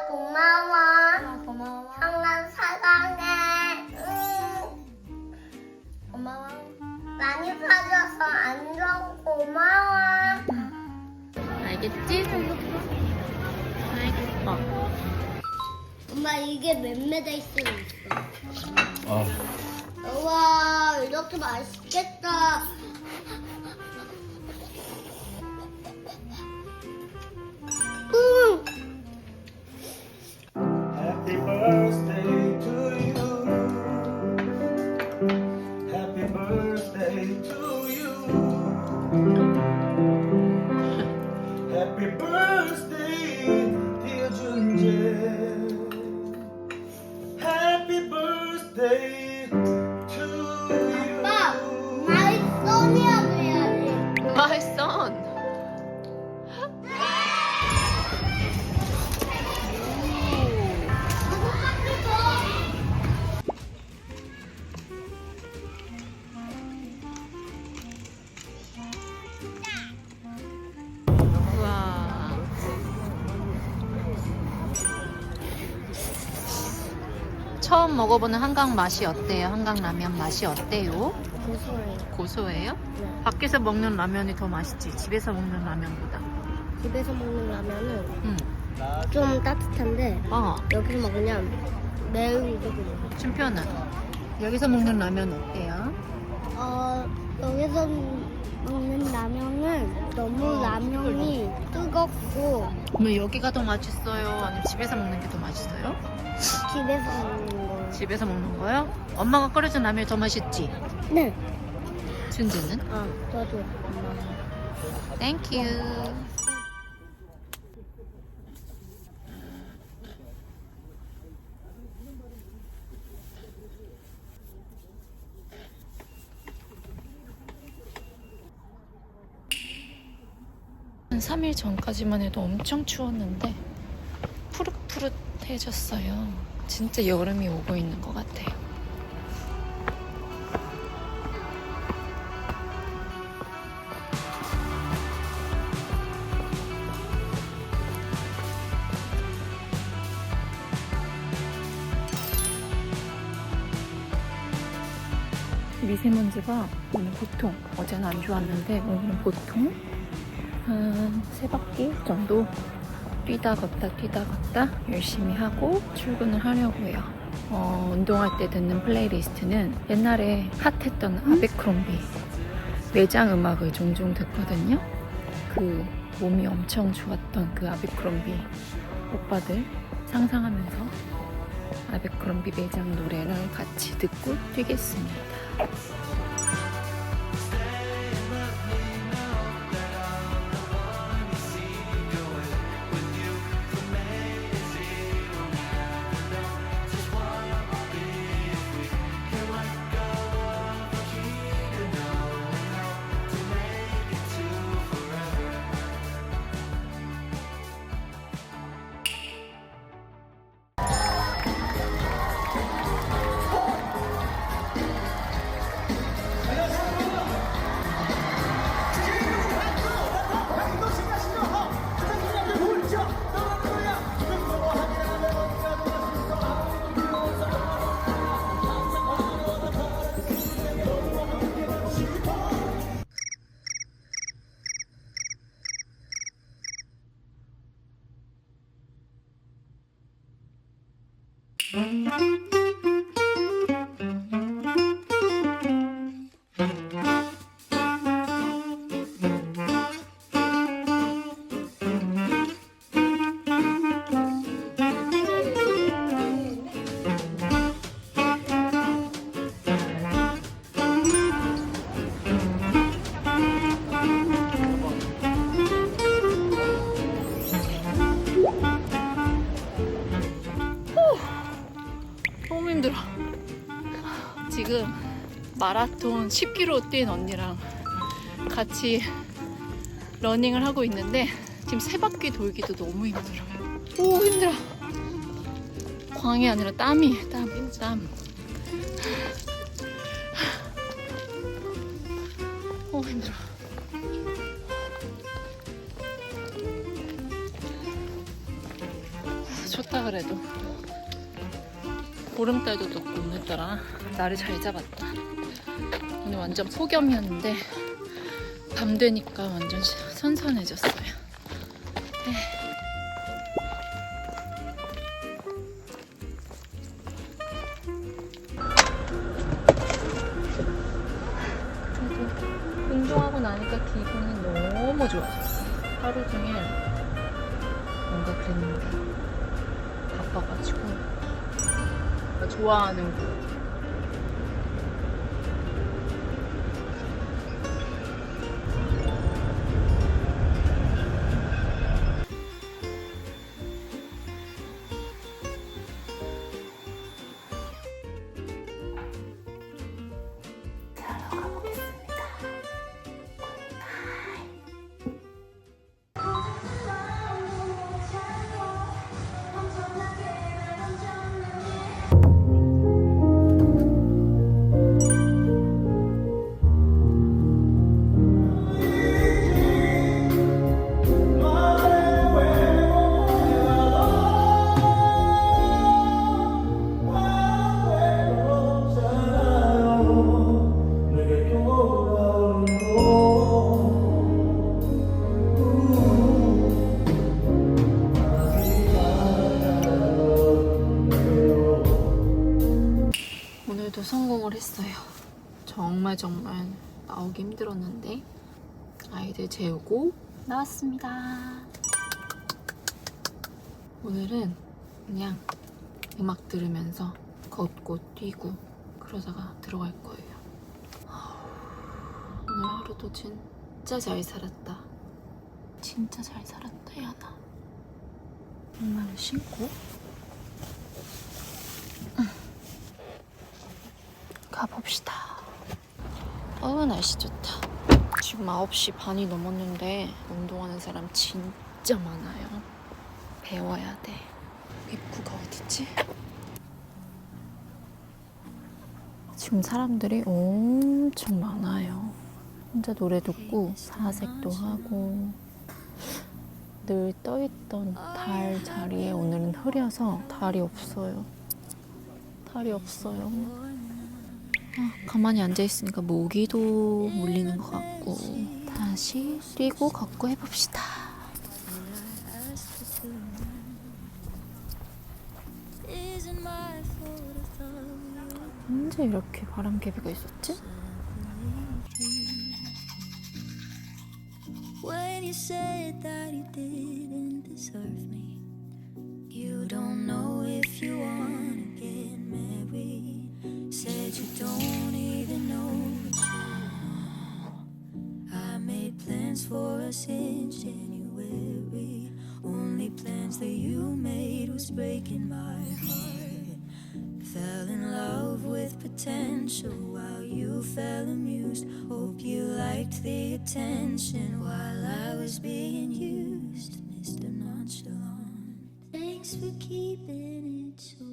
엄마 고마워. 아, 고마워. 형아 사랑해. 응. 고마워. 많이 사줘서 완전 고마워. 알겠지? 알겠어. 엄마 이게 맴매돼 있어 있어. 아, 우와 이렇게 맛있겠다. Birthday 먹어보는 한강 맛이 어때요? 한강 라면 맛이 어때요? 고소해요. 고소해요? 네. 밖에서 먹는 라면이 더 맛있지 집에서 먹는 라면보다 집에서 먹는 라면은 응. 좀 따뜻한데 어 여기서 먹으면 매운 게 그래요. 춘표는 여기서 먹는 라면 어때요? 어 여기서 먹는 라면은 너무 라면이 뜨겁고 그러면 여기가 더 맛있어요? 아니면 집에서 먹는 게 더 맛있어요? 집에서 먹는 거. 집에서 먹는 거요? 엄마가 끓여준 라면이 더 맛있지? 네. 준주는? 아 저도 엄마. 땡큐 한 3일 전까지만 해도 엄청 추웠는데 푸릇푸릇해졌어요. 진짜 여름이 오고 있는 것 같아요. 미세먼지가 오늘 보통 어제는 안 좋았는데 오늘은 보통 한 세 바퀴 정도 뛰다 걷다 뛰다 걷다 열심히 하고 출근을 하려고요. 어, 운동할 때 듣는 플레이리스트는 옛날에 핫했던 아베크롬비 매장 음악을 종종 듣거든요. 그 몸이 엄청 좋았던 그 아베크롬비 오빠들 상상하면서 아베크롬비 매장 노래를 같이 듣고 뛰겠습니다. 너 힘들어. 지금 마라톤 10km 뛴 언니랑 같이 러닝을 하고 있는데 지금 세 바퀴 돌기도 너무 힘들어요. 오 힘들어. 광이 아니라 땀이 땀 땀. 오 힘들어. 좋다 그래도 보름달도 떴고 오늘따라 날을 잘 잡았다. 오늘 완전 폭염이었는데 밤 되니까 완전 시- 선선해졌어요. 네. 그래도 운동하고 나니까 기분이 너무 좋아졌어 하루 종일 뭔가 그랬는데 바빠가지고 좋아하는 곳 아이들 재우고 나왔습니다. 오늘은 그냥 음악 들으면서 걷고 뛰고 그러다가 들어갈 거예요. 오늘 하루도 진짜 잘 살았다. 진짜 잘 살았다, 야나. 엄마를 신고 가봅시다. 어우 날씨 좋다. 지금 9시 반이 넘었는데 운동하는 사람 진짜 많아요. 배워야 돼. 입구가 어디지? 지금 사람들이 엄청 많아요. 혼자 노래 듣고 사색도 하고 늘 떠있던 달 자리에 오늘은 흐려서 달이 없어요. 달이 없어요. 아, 가만히 앉아 있으니까 모기도 물리는 것 같고 다시 뛰고 걷고 해봅시다. 언제 이렇게 바람개비가 있었지? If us in January. Only plans that you made was breaking my heart. Fell in love with potential while you fell amused. Hope you liked the attention while I was being used, Mr. Nonchalant. Thanks for keeping it so